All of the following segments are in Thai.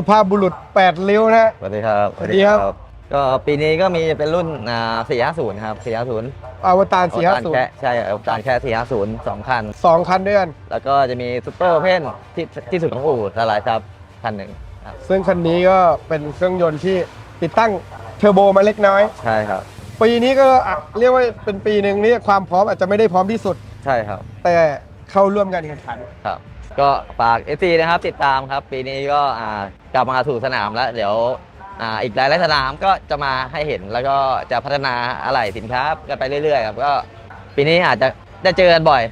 สุภาพบุรุษ8ริ้วนะสวัสดีครับสวัสดีครับ ก็ปีนี้ก็มีเป็นรุ่นอ่า450 ครับ 450อวตารแค่ใช่อวตารแค่ 450สองคัน450 2คันด้วยกันแล้วก็จะมีซุปเปอร์เพนที่ที่สุดของอู่ละลายซับคันหนึ่งครับซึ่งคันนี้ก็เป็นเครื่องยนต์ที่ติดตั้งเทอร์โบมาเล็กน้อย ใช่ครับ ปีนี้ก็อะเรียกว่าเป็นปีหนึ่งนี่ความพร้อมอาจจะไม่ได้พร้อมที่สุด ใช่ครับแต่เข้าร่วมการแข่งขันครับ ก็ฝากเอซีนะครับติดตามครับปีนี้ก็อ่ากลับมาสู่สนามแล้ว เดี๋ยวอ่าอีกหลายๆสนามก็จะมาให้เห็นแล้วก็จะพัฒนาอะไหล่สินค้ากันไปเรื่อยๆครับก็ปีนี้อาจจะได้เจอกันบ่อย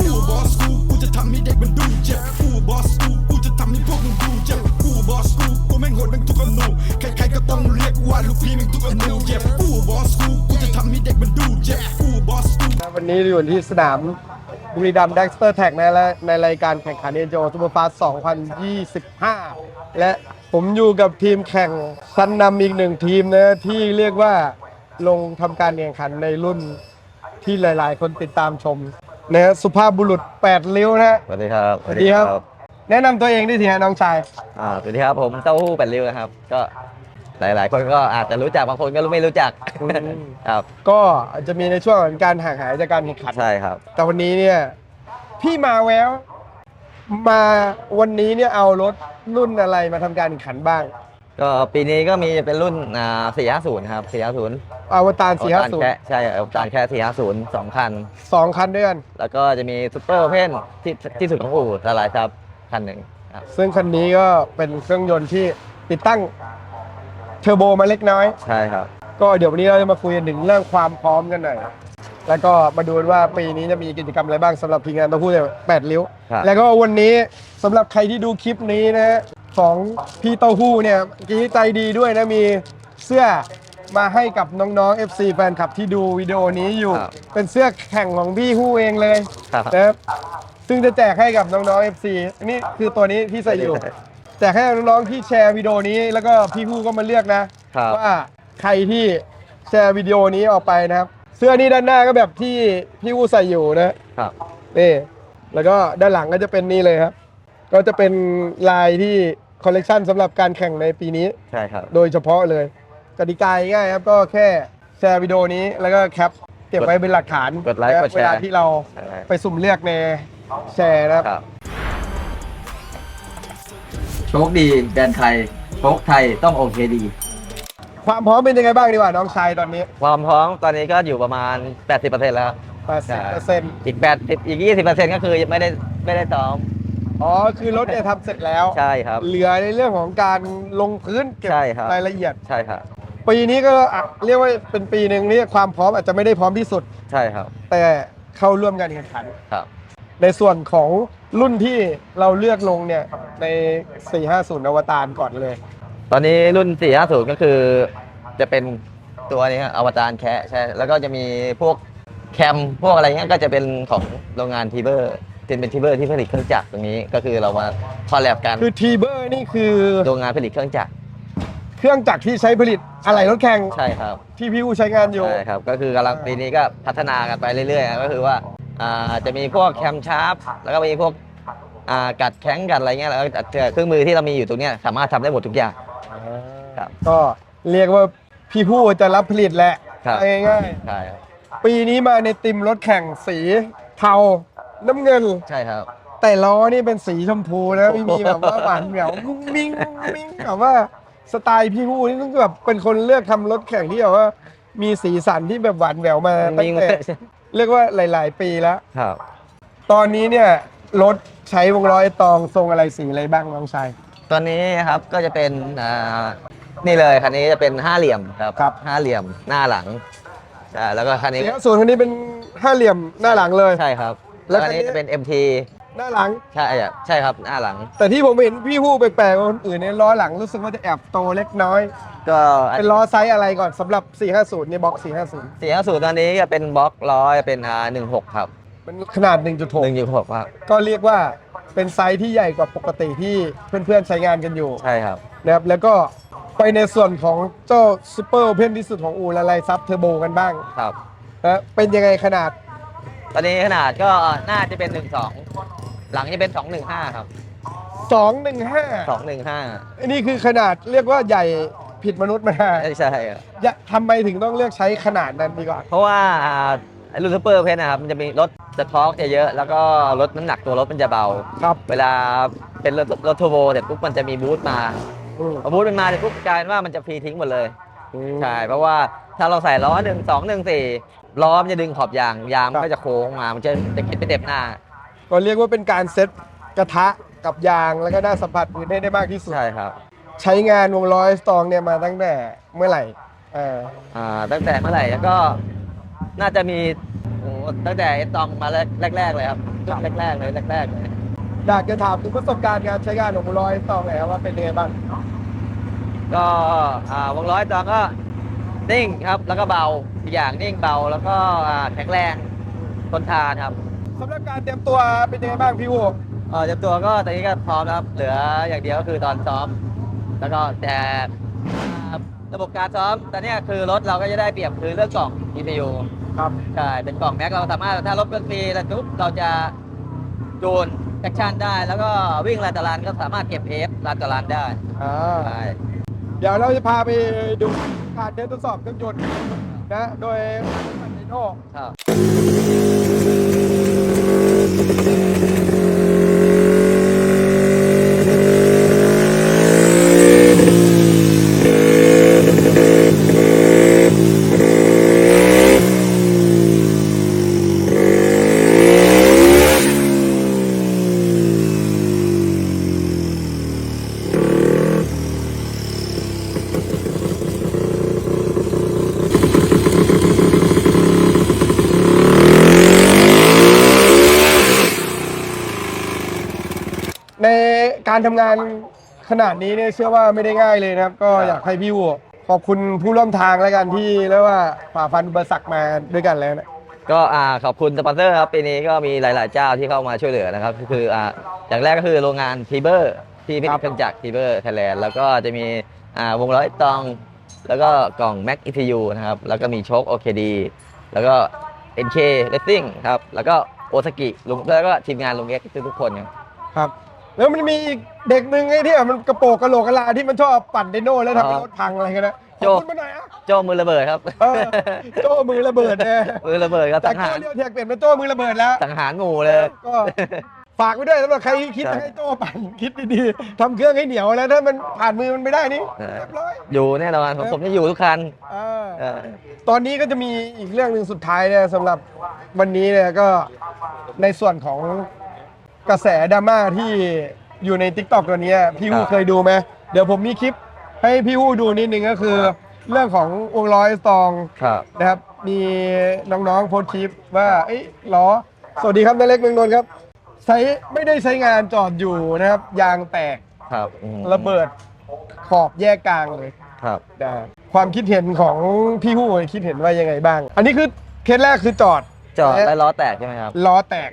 กูบอสกูกูจะทำให้เด็กมันดูเจ็บกูบอสกูำให้พวกมึงดูเจ็บกูบอสกูกูแม่งโหดแม่งทุกอนูใครๆก็ต้องเรียกว่าลูกพี่แม่งทุกอนูเจ็บกูบอสกูกูจะทำให้เด็กมันดูเจ็บกูบอสกูวันนี้อยู่ที่สนามบุรีรัมย์ดักสเตอร์แท็กในและในรายการแข่งขันเอโจซูเปอร์ฟาส2025 และผมอยู่กับทีมแข่งชั้นนำอีกหนึ่งทีมนะที่เรียกว่าลงทำการแข่งขันในรุ่นที่หลาย ๆ คนติดตามชมนะฮะสุภาพบุรุษ8ริ้วนะฮะสวัสดีครับ สวัสดีครับ แนะนำตัวเองด้วยทีฮะน้องชาย อ่าสวัสดีครับผมเต้าหู้แปดริ้วนะครับ ก็หลาย ๆ คนก็อาจจะรู้จักบางคนก็ไม่รู้จักอืม ครับก็จะมีในช่วงของการห่างหายจากการแข่งขัน ใช่ครับ แต่วันนี้เนี่ยพี่มาแววมาวันนี้เนี่ยเอารถรุ่นอะไรมาทำการแข่งขันบ้างก็ปีนี้ก็มีเป็นรุ่นอ่า450 ครับ 450อวตารอวตารแค่ใช่อวตารแค่ 450สองคัน450สองคันด้วยกันแล้วก็จะมีซุปเปอร์เพนที่ที่สุดของอู่ละลายซับ คันหนึ่งครับซึ่งคันนี้ก็เป็นเครื่องยนต์ที่ติดตั้งเทอร์โบมาเล็กน้อย ใช่ครับ ก็เดี๋ยววันนี้เราจะมาคุยกันถึงเรื่องความพร้อมกันหน่อย แล้วก็มาดูว่าปีนี้จะมีกิจกรรมอะไรบ้างสำหรับทีมงานต้องพูดเลยแปดริ้ว ครับ แล้วก็วันนี้สำหรับใครที่ดูคลิปนี้นะฮะของพี่เต้าหู้เนี่ยเมื่อกี้ใจดีด้วยนะมีเสื้อ มาให้กับน้องๆ FC แฟนคลับที่ดูวิดีโอนี้อยู่ ครับเป็นเสื้อแข่งของพี่ฮู้เองเลยครับ นะครับซึ่งจะแจกให้กับน้องๆ FC อันนี้คือตัวนี้ที่ใส่อยู่ แจกให้น้องๆที่แชร์วิดีโอนี้ แล้วก็พี่ฮู้ก็มาเลือกนะ ครับ ว่าใครที่แชร์วิดีโอนี้ออกไปนะครับ เสื้อนี้ด้านหน้าก็แบบที่พี่ฮู้ใส่อยู่นะ ครับ นี่แล้วก็ด้านหลังก็จะเป็นนี่เลยครับ ก็จะเป็นลายที่คอลเลกชันสำหรับการแข่งในปีนี้ ใช่ครับ โดยเฉพาะเลย กติกาง่ายๆครับก็แค่แชร์วิดีโอนี้แล้วก็แคปเก็บไว้เป็นหลักฐานกดไลค์กดแชร์ เวลาที่เราใช่ไปสุ่มเลือกในแชร์นะครับ ครับ โชคดีแบรนด์ไทยโชคไทยต้องโอเคดี ความพร้อมเป็นยังไงบ้างดีกว่าน้องชายตอนนี้ความพร้อมตอนนี้ก็อยู่ประมาณ 80%แล้ว80%อีก8อีก 20%ก็คือยังไม่ได้ไม่ได้ซ้อมอ๋อคือรถเนี่ยทำเสร็จแล้ว ใช่ครับ เหลือในเรื่องของการลงพื้นเก็บใช่ครับ รายละเอียด ใช่ครับ ปีนี้ก็อะเรียกว่าเป็นปีหนึ่งนี่ความพร้อมอาจจะไม่ได้พร้อมที่สุด ใช่ครับแต่เข้าร่วมการแข่งขัน ครับ ในส่วนของรุ่นที่เราเลือกลงเนี่ยใน 450 อวตารก่อนเลย ตอนนี้รุ่น 450 ก็คือจะเป็นตัวนี้ครับอวตารแคะใช่ แล้วก็จะมีพวกแคมพวกอะไรเงี้ยก็จะเป็นของโรงงานทีเบอร์เป็นทีเบอร์ที่ผลิตเครื่องจักรตรงนี้ก็คือเรามาคอลแลบกันคือทีเบอร์นี่คือโรงงานผลิตเครื่องจักร เครื่องจักรที่ใช้ผลิตอะไหล่รถแข่งใช่ครับที่พี่อูใช้งานอยู่ ใช่ครับ ก็คือกำลังปีนี้ก็พัฒนากันไปเรื่อยๆก็คือว่าอ่าจะมีพวกแคมชาร์ปแล้วก็มีพวกอ่ากัดแข้งกัดอะไรเงี้ยแล้วก็เครื่องมือที่เรามีอยู่ตรงเนี้ยสามารถทำได้หมดทุกอย่าง ครับก็เรียกว่าพี่ผู้จะรับผลิตแหละครับ เอาง่ายใช่ครับๆปีนี้มาในติมรถแข่งสีเทาน้ำเงิน ใช่ครับ แต่ล้อนี่เป็นสีชมพูนะไม่มีแบบว่าหวานแหววมุ้งมิ้งมุ้งมิ้งแบบว่า สไตล์พี่ผู้นี่ต้องแบบเป็นคนเลือกทำรถแข่งที่แบบว่ามีสีสันที่แบบหวานแหววมาตั้มีงแต่เรียกว่าหลาย ๆ ปีแล้ว ครับ ตอนนี้เนี่ยรถใช้วงล้อไอตองทรงอะไรสีอะไรบ้างน้องชายตอนนี้ครับก็จะเป็นอ่านี่เลยคันนี้จะเป็นห้าเหลี่ยมครับครับ ห้าเหลี่ยมหน้าหลังใช่แล้วก็คันนี้สีส่วนคันนี้เป็นห้าเหลี่ยมหน้าหลังเลย ใช่ครับ แล้แล้ววคันนี้คันนี้ จะเป็น MT หน้าหลัง ใช่อะใช่ครับหน้าหลัง แต่ที่ผมเห็นพี่ผู้แปลกๆกว่าคนอื่นเนี่ยล้อหลังรู้สึกว่าจะแอบโตเล็กน้อย ก็เป็นล้อไซส์อะไรก่อนสำหรับ 450เนี่ยบล็อก450 สี่ห้าศูนย์ตอนนี้จะเป็นบล็อกร้อยเป็นอ่าหนึ่งหกครับเป็นขนาด1.6หนึ่งจุดหกครับก็เรียกว่าเป็นไซส์ที่ใหญ่กว่าปกติที่เพื่อนๆใช้งานกันอยู่ใช่ครับ นะครับแล้วก็ไปในส่วนของเจ้าซูเปอร์โอเพนที่สุดของอูละลายซับเทอร์โบกันบ้างครับ นะเป็นยังไงขนาดตอนนี้ขนาดก็น่าจะเป็น1 2 หลังจะเป็น 215 ครับ สองหนึ่งห้า215อันนี้คือขนาดเรียกว่าใหญ่ผิดมนุษย์มาไม่ใช่ครับอย่าทำไมถึงต้องเลือกใช้ขนาดนั้นดีกว่า เพราะว่าอ่าไอ้รุ่นซูเปอร์เพนนะครับ มันจะมีรถสะท้อกจะเยอะแล้วก็รถน้ำหนักตัวรถมันจะเบา ครับเวลาเป็นรถรถทัวโบเสร็จปุ๊บมันจะมีบูทมาอืมพอบูทมันมาเสร็จปุ๊บกลายเป็นว่ามันจะฟรีทิ้งหมดเลย ใช่ เพราะว่าถ้าเราใส่ล้อหนึ่งสองหนึ่งสี่ล้อมันจะดึงขอบยาง ยางมันก็จะโค้งมา มันจะจะคิดไปเต็มหน้า ก็เรียกว่าเป็นการเซ็ตกระทะกับยางแล้วก็ได้สัมผัสพื้นให้ได้มากที่สุด ใช่ครับ ใช้งานวงล้อสตองเนี่ยมาตั้งแต่เมื่อไหร่เอออ่าตั้งแต่เมื่อไหร่แล้วก็น่าจะมีโอ้ตั้งแต่ไอ้ตองมาแรกๆเลยครับแรกๆเลยแรกๆเลย อยากจะถามถึงประสบการณ์การใช้งานของวงล้อสตองหน่อยครับว่าเป็นยังไงบ้างก็อ่าวงร้อยตองก็นิ่งครับ แล้วก็เบาอีกอย่างนิ่งเบาแล้วก็อ่าแข็งแรงทนทานครับ สำหรับการเตรียมตัวเป็นยังไงบ้างพี่วูเออเตรียมตัวก็ตอนนี้ก็พร้อมแล้วครับ เหลืออย่างเดียวก็คือตอนซ้อม แล้วก็แต่อ่าระบบการซ้อมตอนเนี้ยคือรถเราก็จะได้เปรียบคือเรื่องกล่อง ECU ครับใช่เป็นกล่องแม็กเราสามารถถ้ารถเป็นฟรีแล้วปุ๊บเราจะจูนแอคชั่นได้ แล้วก็วิ่งลานตารางก็สามารถเก็บเอฟลานตารางได้อ่าใช่เดี๋ยวเราจะพาไปดูการเทสทดสอบเครื่องยนต์นะโดยอันนิโนครับ ใน การทำงานขนาดนี้เนี่ยเชื่อว่าไม่ได้ง่ายเลยนะครับ ก็ครับอยากให้พี่วูขอบคุณผู้ร่วมทางแล้วกันที่เรียกว่าฝ่าฟันอุปสรรคมาด้วยกันแล้วนะ ก็อ่าขอบคุณสปอนเซอร์ครับปีนี้ก็มีหลาย ๆ เจ้าที่เข้ามาช่วยเหลือนะครับก็คืออ่าอย่างแรกก็คือโรงงานทีเบอร์ที่ผลิตเครื่องจักรทีเบอร์ไทยแลนด์แล้วก็จะมีอ่าวงล้อไอตอง แล้วก็กล่อง Mac ECU นะครับ แล้วก็มีโชค OKD แล้วก็ NK Racing ครับ แล้วก็โอซากิลุงแล้วก็ทีมงานลุงเอ็กซ์ทุกๆคนครับ ครับ แล้วมันมีอีกเด็กหนึ่งไอ้ที่แบบมันกระโปรงกระโหลกกระลาที่มันชอบปั่นไดโน่แล้วทำให้รถพังอะไรกันนะขโจอบคุณมาหน่อยอะโจมือระเบิดครับเออโจ้มือระเบิดเนี่ยมือระเบิดครับจาสักงโจ้หารเดียวแท็กเปลี่ยนเป็นโจ้มือระเบิดแล้วสังหารหมู่เลยก็ฝากไว้ด้วยสำหรับใครที่คิดใช่จะให้โจ้ปั่นคิดดีๆทำเครื่องให้เหนียวแล้วถ้ามันผ่านมือมันไม่ได้นี่เออเรียบร้อยอยู่แน่นอนผมผมจะอยู่ทุกคันเออเออตอนนี้ก็จะมีอีกเรื่องหนึ่งสุดท้ายเนี่ยสำหรับวันนี้เนี่ยก็ในส่วนของ กระแสดราม่าที่อยู่ใน t ิ k t o k ตัวเนี้ยพี่ฮู้ครับเคยดูไหมเดี๋ยวผมมีคลิปให้พี่ฮู้ดูนิดนึงก็คือ เรื่องของวงล้อไอสตองครับ นะครับ มีน้องๆโพสต์คลิปว่าเอ้ยล้อ สวัสดีครับนายเล็กเมืองนนท์ครับใช้ไม่ได้ใช้งานจอดอยู่นะครับ ยางแตกครับอืมระเบิดขอบแยกกลางเลย ครับ ได้ความคิดเห็นของพี่ฮู้คิดเห็นว่ายังไงบ้าง อันนี้คือเคสแรกคือจอดจอดและแล้วล้อแตกใช่ไหมครับ ล้อแตก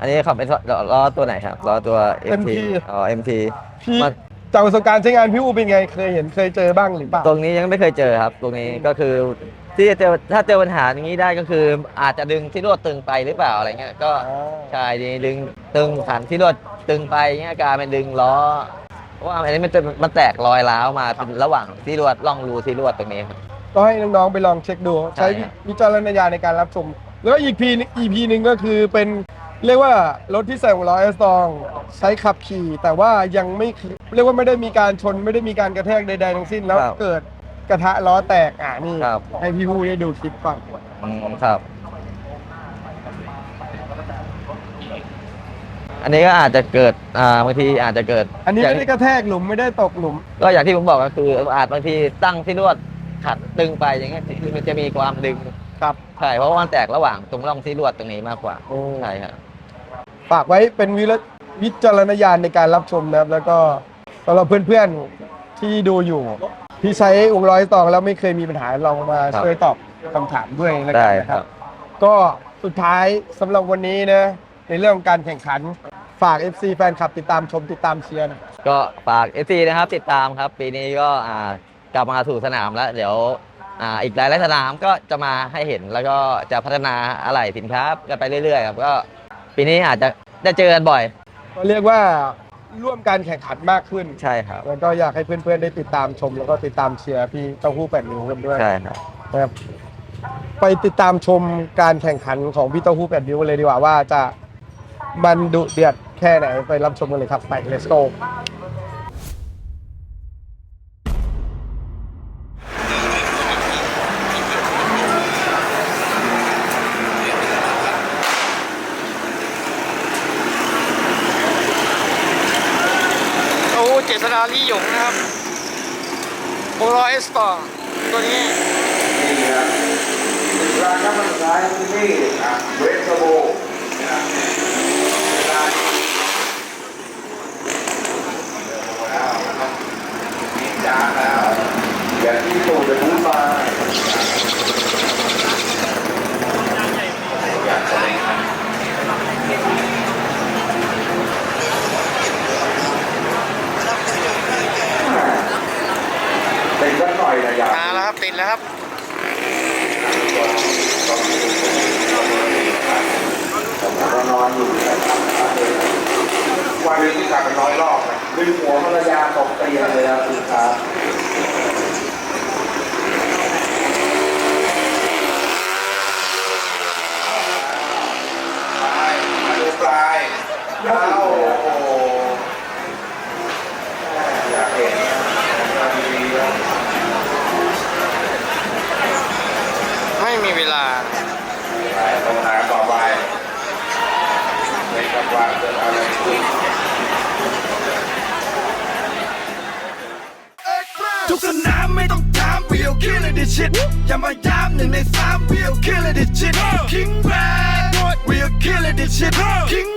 อันนี้ขับเป็นล้อตัวไหนครับล้อตัว MT MT อ๋อ MT พี่มัน จากประสบการณ์ใช้งานพี่ฮู้เป็นไงเคยเห็นเคยเจอบ้างหรือเปล่า ตรงนี้ยังไม่เคยเจอครับ ตรงนี้ก็คือที่จะเจอถ้าเจอปัญหาอย่างนี้ได้ก็คือ อาจจะดึงที่รวดตึงไปหรือเปล่าอะไรเงี้ยก็อ๋อ ใช่ดีดึงตึงขันที่รวดตึงไปเงี้ยกลายเป็นดึงล้อเพราะว่าอันนี้มันจะมันแตกรอยร้าวมาเป็นระหว่างที่รวดร่องรูที่รวดตรงนี้ครับ ก็ให้น้องๆไปลองเช็คดู ใช้ใช่ครับ วิจารณญาณในการรับชม แล้วอีกพีอีพีหนึ่งก็คือเป็น เรียกว่ารถที่ใส่หัวล้อเอสตองใช้ขับขี่ แต่ว่ายังไม่คือเรียกว่าไม่ได้มีการชนไม่ได้มีการกระแทกใดๆทั้งสิ้นแล้วครับเกิดกระทะล้อแตกอ่านี่ครับ ให้พี่ฮู้ได้ดูคลิปก่อนอืมครับ อันนี้ก็อาจจะเกิดอ่าบางทีอาจจะเกิดอันนี้ย่างไม่ได้กระแทกหลุมไม่ได้ตกหลุม ก็อย่างที่ผมบอกก็คืออาจบางทีตั้งที่รวดขัดตึงไปอย่างเงี้ยมันจะมีความดึงครับ ใช่เพราะว่ามันแตกระหว่างตรงร่องที่รวดตรงนี้มากกว่าโอ้ใช่ครับ ฝากไว้เป็นวิรวิจารณญาณในการรับชมนะครับ แล้วก็สำหรับเพื่อนๆที่ดูอยู่ที่ใช้วงล้อไอสตองแล้วไม่เคยมีปัญหาลองมาครับช่วยตอบคำถามด้วยแล้วกัได้นนะคครัรับ บ ก็สุดท้ายสำหรับวันนี้นะในเรื่องของการแข่งขันฝาก FC แฟนคลับติดตามชมติดตามเชียร์หนะ ก็ฝากเอซีนะครับติดตามครับ ปีนี้ก็อ่ากลับมาสู่สนามแล้ว เดี๋ยวอ่าอีกหลายๆสนามก็จะมาให้เห็นแล้วก็จะพัฒนาอะไรสินค้ากันไปเรื่อยๆครับก็ ปีนี้อาจจะได้เจอกันบ่อย ก็เรียกว่าร่วมการแข่งขันมากขึ้น ใช่ครับ แล้วก็อยากให้เพื่อนๆได้ติดตามชม แล้วก็ติดตามเชียร์พี่เต้าหู้แปดนิ้วกันด้วยใช่ครับ นะครับไปติดตามชมการแข่งขันของพี่เต้าหู้แปดนิ้วเลยดีกว่าว่าจะมันดุเดือดแค่ไหนไปรับชมกันเลยครับไป let's go เจษดาลี่หยงนะครับโอรอเอสปอร์ตัวนี้ร้านน้ำมันสุดท้ายที่นี่เวสโบนะเวลามีจาแล้วอย่างที่ตูจะพูมาอยากจะเล่นเป็นสักหน่อยนะอยาก มาแล้วครับ ติดแล้วครับ เรานอนอยู่นะครับ วันหนึงที่กลับเป็นร้อยรอบนะดึงหัวภรรยาตกเตียงเลยนะคุณครับปลายมาดูปลายเอาโอ้โหอยากเห็นนะดีๆนะไม่มีเวลาไปตรงไหน ต่อไปในกำลังเกิดอะไรขึ้นทุกสนามไม่ต้องถาม we'll kill it this shit อย่ามาย้ำหนึ่งในสาม we'll kill it this shit King Brad we'll kill it this shit King